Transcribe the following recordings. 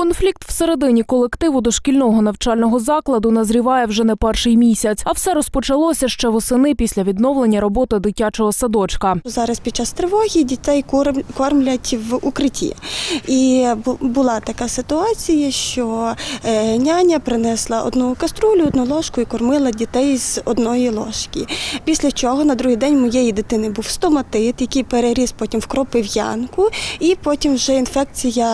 Конфлікт всередині колективу дошкільного навчального закладу назріває вже не перший місяць, а все розпочалося ще восени після відновлення роботи дитячого садочка. Зараз під час тривоги дітей корм- кормлять в укритті. І була така ситуація, що е, няня принесла одну каструлю, одну ложку і кормила дітей з одної ложки. Після чого на другий день моєї дитини був стоматит, який переріс потім в кропив'янку, і потім вже інфекція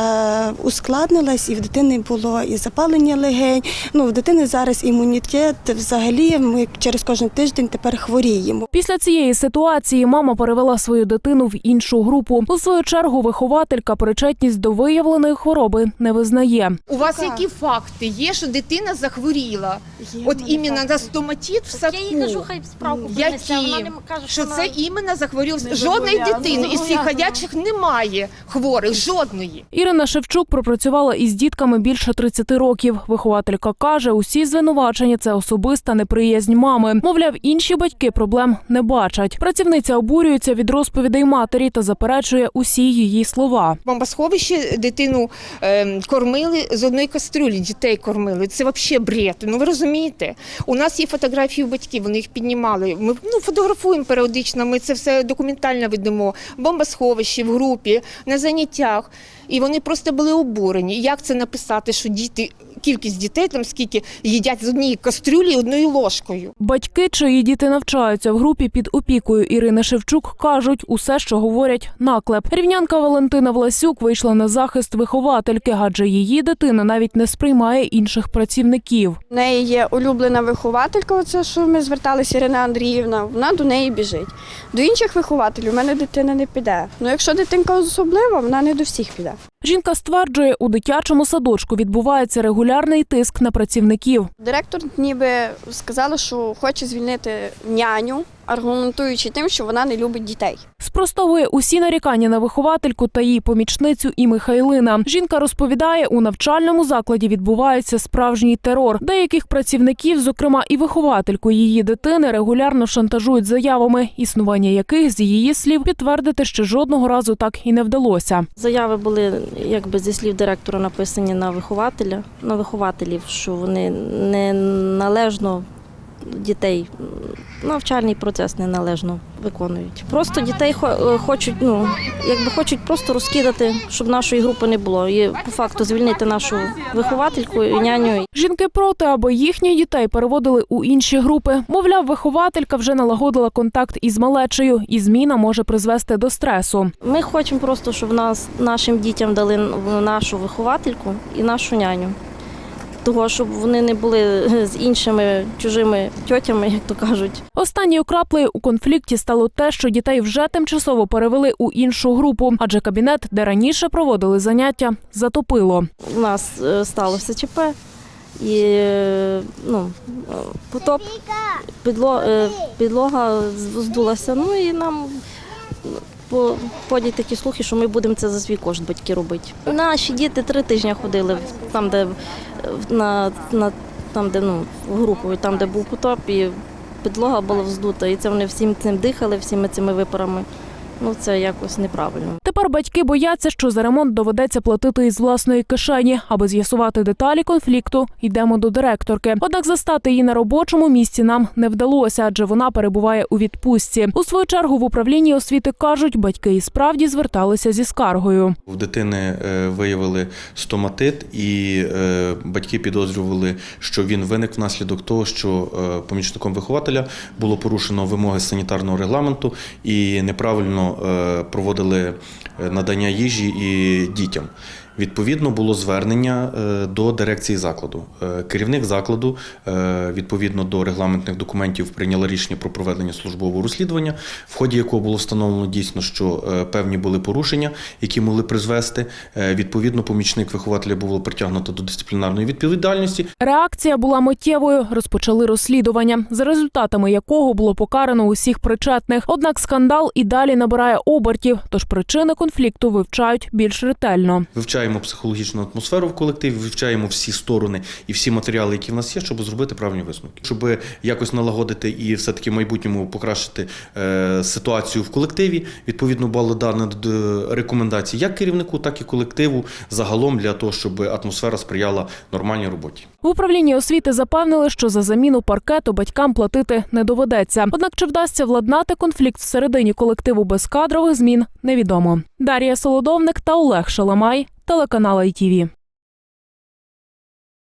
ускладнилась, і в дитини було і запалення легень. Ну, в дитини зараз імунітет взагалі. Ми через кожен тиждень тепер хворіємо. Після цієї ситуації мама перевела свою дитину в іншу групу. У свою чергу вихователька причетність до виявленої хвороби не визнає. У вас які факти є, що дитина захворіла? От іменно на стоматит в Я їй кажу, хай справку принесе, а вона не каже, Що вона- це іменно захворів жодної дитини із цих ходячих немає хворих, жодної. Ірина Шевчук пропрацювала із дітками більше 30 років. Вихователька каже, усі звинувачення це особиста неприязнь мами. Мовляв, інші батьки проблем не бачать. Працівниця обурюється від розповідей матері та заперечує усі її слова. В бомбосховищі дитину е, кормили з одної кастрюлі, дітей кормили. Це взагалі бред. Ну ви розумієте? У нас є фотографії батьків, вони їх піднімали. Ми ну, фотографуємо періодично, ми це все документально ведемо. В бомбосховищі, в групі, на заняттях. І вони просто були обурені. Як це написати, що діти, кількість дітей там скільки їдять з однієї кастрюлі і одною ложкою. Батьки, чиї діти навчаються в групі під опікою Ірини Шевчук, кажуть усе, що говорять, наклеп. Рівнянка Валентина Власюк вийшла на захист виховательки, адже її дитина навіть не сприймає інших працівників. В неї є улюблена вихователька, оце що ми зверталися Ірина Андріївна, вона до неї біжить. До інших вихователів у мене дитина не піде. Ну якщо дитинка особлива, вона не до всіх піде. Жінка стверджує, у дитячому садочку відбувається регулярний тиск на працівників. Директор ніби сказала, що хоче звільнити няню, аргументуючи тим, що вона не любить дітей. Спростовує усі нарікання на виховательку та її помічницю і Михайлина. Жінка розповідає, у навчальному закладі відбувається справжній терор. Деяких працівників, зокрема і виховательку її дитини, регулярно шантажують заявами, існування яких з її слів підтвердити ще жодного разу так і не вдалося. Заяви були якби зі слів директора написані на вихователя, на вихователів, що вони не належно дітей навчальний процес неналежно виконують. Просто дітей е, хочуть, ну якби хочуть просто розкидати, щоб нашої групи не було. І по факту звільнити нашу виховательку і няню. Жінки проти, аби їхніх дітей переводили у інші групи. Мовляв, вихователька вже налагодила контакт із малечею, і зміна може призвести до стресу. Ми хочемо просто, щоб нас нашим дітям дали нашу виховательку і нашу няню. Того, щоб вони не були з іншими чужими тьотями, як то кажуть. Останньою краплею у конфлікті стало те, що дітей вже тимчасово перевели у іншу групу, адже кабінет, де раніше проводили заняття, затопило. У нас е, сталося ЧП і е, ну, е, потоп, підло, е, підлога здулася. Ну і нам по- ходять такі слухи, що ми будемо це за свій кошт батьки робити. Наші діти три тижні ходили там, де на, на там, де ну, в групу, там, де був потоп, і підлога була вздута. І це вони всім цим дихали, всіми цими випарами. Ну це якось неправильно. Тепер батьки бояться, що за ремонт доведеться платити із власної кишені. Аби з'ясувати деталі конфлікту, йдемо до директорки. Однак застати її на робочому місці нам не вдалося, адже вона перебуває у відпустці. У свою чергу в управлінні освіти кажуть, батьки і справді зверталися зі скаргою. У дитини е, виявили стоматит, і е, батьки підозрювали, що він виник внаслідок того, що е, помічником вихователя було порушено вимоги санітарного регламенту і неправильно проводили надання їжі і дітям. Відповідно, було звернення е, до дирекції закладу. Е, Керівник закладу, е, відповідно до регламентних документів, прийняла рішення про проведення службового розслідування, в ході якого було встановлено дійсно, що певні були порушення, які могли призвести. Відповідно, помічник вихователя було притягнуто до дисциплінарної відповідальності. Реакція була миттєвою. Розпочали розслідування, за результатами якого було покарано усіх причетних. Однак скандал і далі набирає обертів, тож причини конфлікту вивчають більш ретельно. Вивчається вивчаємо психологічну атмосферу в колективі, вивчаємо всі сторони і всі матеріали, які в нас є, щоб зробити правильні висновки, щоб якось налагодити і все таки в майбутньому покращити е, ситуацію в колективі. Відповідно, були дані д- рекомендації як керівнику, так і колективу загалом для того, щоб атмосфера сприяла нормальній роботі. В управлінні освіти запевнили, що за заміну паркету батькам платити не доведеться. Однак чи вдасться владнати конфлікт всередині колективу без кадрових змін, невідомо. Дар'я Солодовник та Олег Шаламай, телеканал ITV.